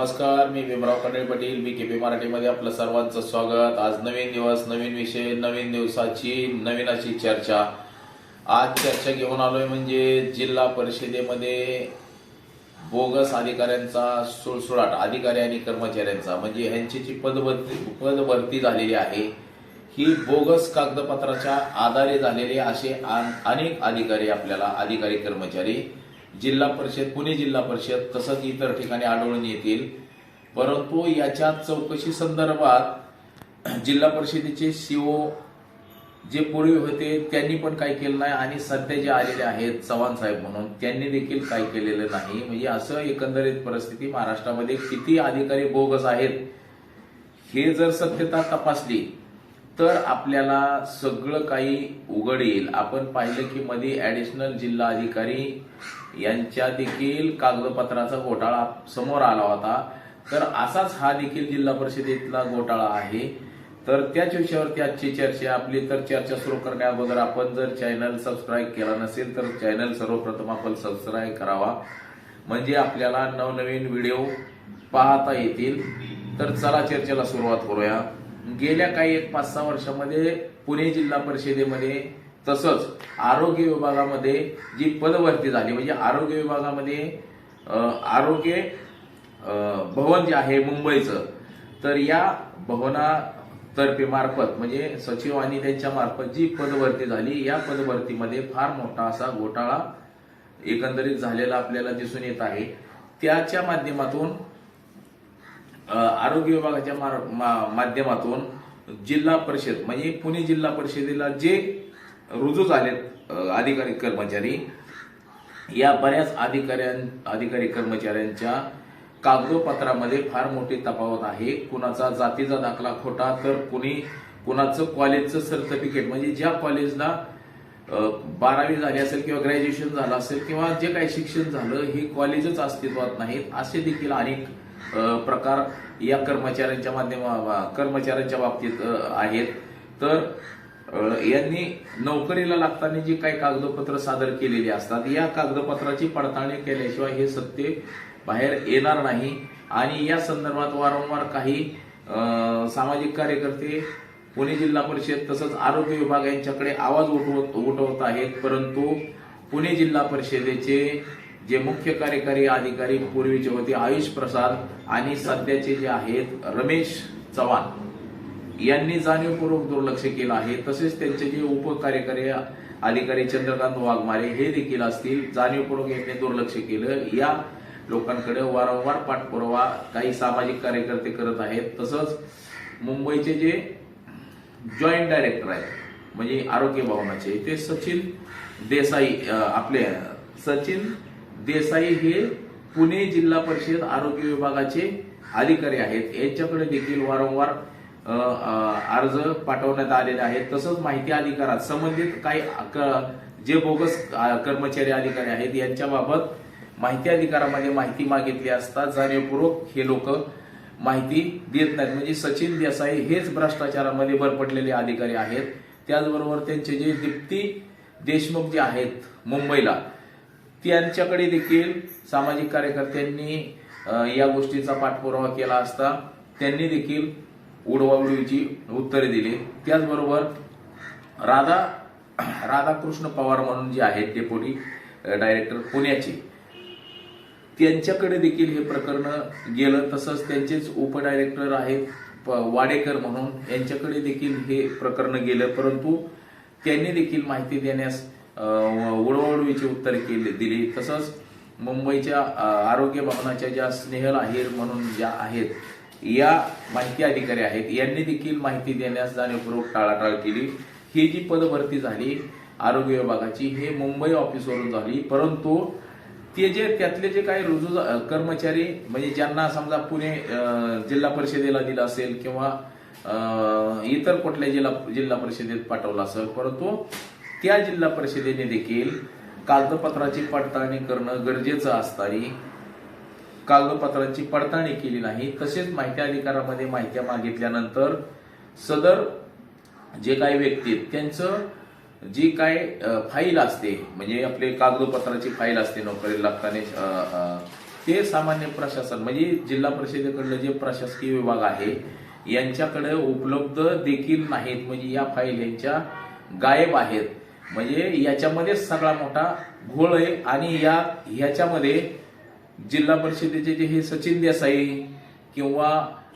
नमस्कार मी भीमराव कंडे पाटील मी केपी मराठीमध्ये आपलं सर्वांचं स्वागत. आज नवीन दिवस नवीन विषय नवीन दिवसाची नवीन अशी चर्चा. आज चर्चा घेऊन आलोय म्हणजे जिल्हा परिषदेमध्ये बोगस अधिकाऱ्यांचा सुळसुळाट अधिकारी आणि कर्मचाऱ्यांचा. म्हणजे ह्यांची जी पदभरती पदभरती झालेली आहे ही बोगस कागदपत्राच्या आधारे झालेले असे अनेक अधिकारी आपल्याला अधिकारी कर्मचारी जिल्हा परिषद पुणे जिल्हा परिषद तसंच इतर ठिकाणी आढळून येतील. परंतु याच्या चौकशी संदर्भात जिल्हा परिषदेचे सीओ जे पूर्वी होते त्यांनी पण काही केलं नाही आणि सध्या जे आलेले आहेत चव्हाण साहेब म्हणून त्यांनी देखील काही केलेलं नाही. म्हणजे असं एकंदरीत परिस्थिती महाराष्ट्रामध्ये किती अधिकारी बोगस आहेत हे जर सत्यता तपासली तर आपल्याला सगळं काही उघड येईल. आपण पाहिलं की मध्ये ऍडिशनल जिल्हा अधिकारी यांच्या देखील कागदपत्राचा घोटाळा समोर आला होता. तर असाच हा देखील जिल्हा परिषदेतला घोटाळा आहे. तर त्याच विषयावरती आजची चर्चा आपली तर चर्चा सुरू करण्या अगोदर आपण जर चॅनल सबस्क्राईब केला नसेल तर चॅनल सर्वप्रथम आपण सबस्क्राईब करावा. म्हणजे आपल्याला नवनवीन व्हिडिओ पाहता येतील. तर चला चर्चेला सुरुवात करूया. गेल्या काही एक पाच सहा वर्षामध्ये पुणे जिल्हा परिषदेमध्ये तसंच आरोग्य विभागामध्ये जी पदभरती झाली म्हणजे आरोग्य विभागामध्ये आरोग्य भवन जे आहे मुंबईचं तर या भवनातर्फे मार्फत म्हणजे सचिव आणि त्यांच्या मार्फत जी पदभरती झाली या पदभरतीमध्ये फार मोठा असा घोटाळा एकंदरीत झालेला आपल्याला दिसून येत आहे. त्याच्या माध्यमातून आरोग्य विभागाच्या मा- माध्यमातून जिल्हा परिषद म्हणजे पुणे जिल्हा परिषदेला जे रुजू झालेत अधिकारी कर्मचारी या बऱ्याच अधिकाऱ्यां अधिकारी कर्मचाऱ्यांच्या कागदोपत्रामध्ये फार मोठी तफावत आहे. कुणाचा जातीचा दाखला खोटा तर कुणी कुणाचं कॉलेजचं सर्टिफिकेट म्हणजे ज्या कॉलेजला बारावी झाली असेल किंवा ग्रॅज्युएशन झालं असेल किंवा जे काही शिक्षण झालं हे कॉलेजच अस्तित्वात नाहीत असे देखील अनेक प्रकार या कर्मचाऱ्यांच्या माध्यमा कर्मचाऱ्यांच्या बाबतीत आहेत. तर यांनी नोकरीला लागताना जी काही कागदपत्र सादर केलेली असतात या कागदपत्राची पडताळणी केल्याशिवाय हे सत्य बाहेर येणार नाही. आणि या संदर्भात वारंवार काही सामाजिक कार्यकर्ते पुणे जिल्हा परिषद तसंच आरोग्य विभाग यांच्याकडे आवाज उठवत उठवत आहेत. परंतु पुणे जिल्हा परिषदेचे जे मुख्य कार्यकारी अधिकारी पूर्वीचे होते आयुष प्रसाद आणि सध्याचे जे आहेत रमेश चव्हाण. यांनी जाणीवपूर्वक दुर्लक्ष केलं आहे. तसेच त्यांचे जे उपकार्यकारी अधिकारी चंद्रकांत वाघमारे हे देखील असतील जाणीवपूर्वक यांनी दुर्लक्ष केलं. या लोकांकडे वारंवार पाठपुरावा काही सामाजिक कार्यकर्ते करत आहेत. तसंच मुंबईचे जे जॉईंट डायरेक्टर आहेत म्हणजे आरोग्य भवनाचे ते सचिन देसाई आपले सचिन देसाई हे पुणे जिल्हा परिषद आरोग्य विभागाचे अधिकारी आहेत. यांच्याकडे देखील वारंवार अर्ज पाठवण्यात आलेले आहेत. तसंच माहिती अधिकारात संबंधित काही क- जे बोगस कर्मचारी अधिकारी आहेत यांच्याबाबत माहिती अधिकारामध्ये माहिती मागितली असता जाणीवपूर्वक हे लोक माहिती देत नाहीत. म्हणजे सचिन देसाई हेच भ्रष्टाचारामध्ये भरपटलेले अधिकारी आहेत. त्याचबरोबर त्यांचे जे दीप्ती देशमुख जे आहेत मुंबईला त्यांच्याकडे देखील सामाजिक कार्यकर्त्यांनी या गोष्टीचा पाठपुरावा केला असता त्यांनी देखील उडवाउडवीची उत्तरे दिली. त्याचबरोबर राधा राधाकृष्ण पवार म्हणून जे आहेत डेप्युटी डायरेक्टर पुण्याचे त्यांच्याकडे देखील हे प्रकरण गेलं. तसंच त्यांचेच उपडायरेक्टर आहेत प- वाडेकर म्हणून यांच्याकडे देखील हे प्रकरण गेलं. परंतु त्यांनी देखील माहिती देण्यास उडवडवीची उत्तर केले दिली. तसंच मुंबईच्या आरोग्य भवनाच्या ज्या स्नेहल आहेर म्हणून ज्या आहेत या माहिती अधिकारी आहेत यांनी देखील माहिती देण्यास जाणीवपूर्वक टाळाटाळ केली. ही जी पदभरती झाली आरोग्य विभागाची हे मुंबई ऑफिसवरून झाली. परंतु ते जे त्यातले जे काही रुजू कर्मचारी म्हणजे ज्यांना समजा पुणे जिल्हा परिषदेला दिलं असेल किंवा इतर कुठल्या जिल्हा जिल्हा परिषदेत पाठवलं असेल परंतु त्या जिल्हा परिषदेने देखील कागदपत्राची पडताळणी करणं गरजेचं असताना कागदपत्रांची पडताळणी केली नाही तसेच माहिती अधिकारामध्ये माहिती मागितल्यानंतर सदर जे काही व्यक्ती आहेत, त्यांचं जी काय फाईल असते म्हणजे आपले कागदपत्राची फाईल असते नोकरीला लागताना ते सामान्य प्रशासन म्हणजे जिल्हा परिषदेकडलं जे प्रशासकीय विभाग आहे यांच्याकडे उपलब्ध देखील नाहीत म्हणजे या फाईल यांच्या गायब आहेत. म्हणजे याच्यामध्येच सगळा मोठा घोळ आहे आणि या ह्याच्यामध्ये जिल्हा परिषदेचे जे हे सचिन देसाई किंवा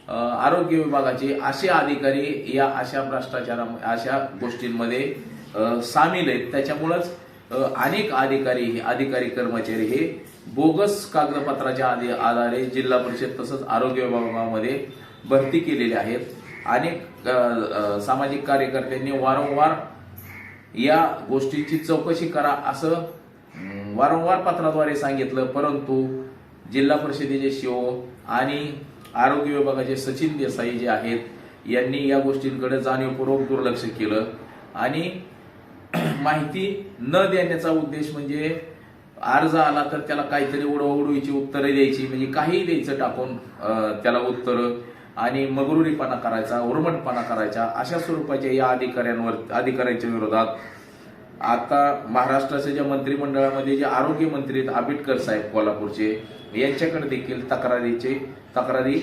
आरोग्य विभागाचे असे अधिकारी या अशा भ्रष्टाचारा अशा गोष्टींमध्ये सामील आहेत. त्याच्यामुळंच अनेक अधिकारी अधिकारी कर्मचारी हे बोगस कागदपत्राच्या आधी आधारे जिल्हा परिषद तसंच आरोग्य विभागामध्ये भरती केलेले आहेत. अनेक सामाजिक कार्यकर्त्यांनी वारंवार या गोष्टीची चौकशी करा असं वारंवार पत्राद्वारे सांगितलं. परंतु जिल्हा परिषदेचे शिओ आणि आरोग्य विभागाचे सचिन देसाई जे आहेत यांनी या गोष्टींकडे जाणीवपूर्वक दुर्लक्ष केलं. आणि माहिती न देण्याचा उद्देश म्हणजे अर्ज आला तर त्याला काहीतरी उडवडूची उत्तरे द्यायची म्हणजे काही द्यायचं टाकून त्याला उत्तरं. आणि मगरुरीपणा करायचा उर्मटपणा करायचा अशा स्वरूपाच्या या अधिकाऱ्यांवर अधिकाऱ्यांच्या विरोधात आता महाराष्ट्राच्या ज्या मंत्रिमंडळामध्ये जे आरोग्य मंत्री आहेत आंबेडकर साहेब कोल्हापूरचे यांच्याकडे देखील तक्रारीचे तक्रारी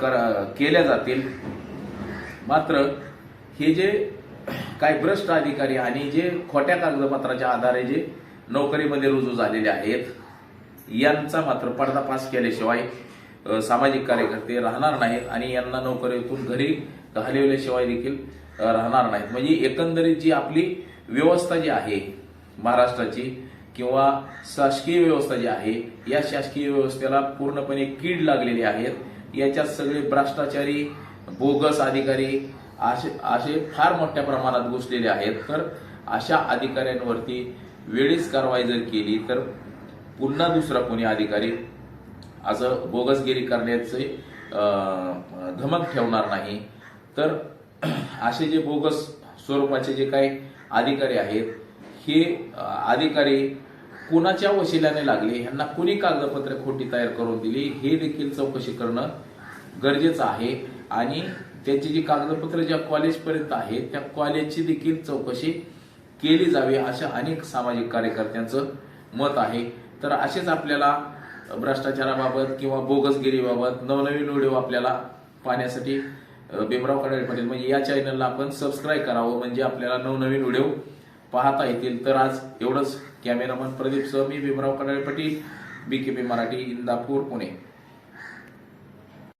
करा- केल्या जातील. मात्र हे जे काही भ्रष्ट अधिकारी आणि जे खोट्या कागदपत्राच्या आधारे जे नोकरीमध्ये रुजू झालेले आहेत यांचा मात्र पर्दाफाश केल्याशिवाय सामाजिक कार्यकर्ते राहणार नाहीत आणि यांना नोकरीतून घरी घालवल्याशिवाय देखील राहणार नाहीत. म्हणजे एकंदरीत जी आपली व्यवस्था जी आहे महाराष्ट्राची किंवा शासकीय व्यवस्था जी आहे या शासकीय व्यवस्थेला पूर्णपणे कीड लागलेली आहेत याच्यात सगळे भ्रष्टाचारी बोगस अधिकारी असे असे फार मोठ्या प्रमाणात घुसलेले आहेत. तर अशा अधिकाऱ्यांवरती वेळीच कारवाई जर केली तर पुन्हा दुसरा कोणी अधिकारी असं बोगसगिरी करण्याचे धमक ठेवणार नाही. तर असे जे बोगस स्वरूपाचे जे काही अधिकारी आहेत हे अधिकारी कुणाच्या वशिल्याने लागले ह्यांना कुणी कागदपत्रे खोटी तयार करून दिली हे देखील चौकशी करणं गरजेचं आहे. आणि त्याची जी कागदपत्र ज्या कॉलेजपर्यंत आहेत त्या कॉलेजची देखील चौकशी केली जावी अशा अनेक सामाजिक कार्यकर्त्यांचं मत आहे. तर असेच आपल्याला भ्रष्टाचाराबाबत किंवा बोगसगिरीबाबत नवनवीन व्हिडिओ आपल्याला पाहण्यासाठी भीमराव कडाळे पाटील. म्हणजे या चॅनलला आपण सबस्क्राईब करावं म्हणजे आपल्याला नवनवीन व्हिडिओ पाहता येतील. तर आज एवढंच. कॅमेरामन प्रदीप सह मी Bhimrao Kadale Patil. B K P Marathi Indapur Pune.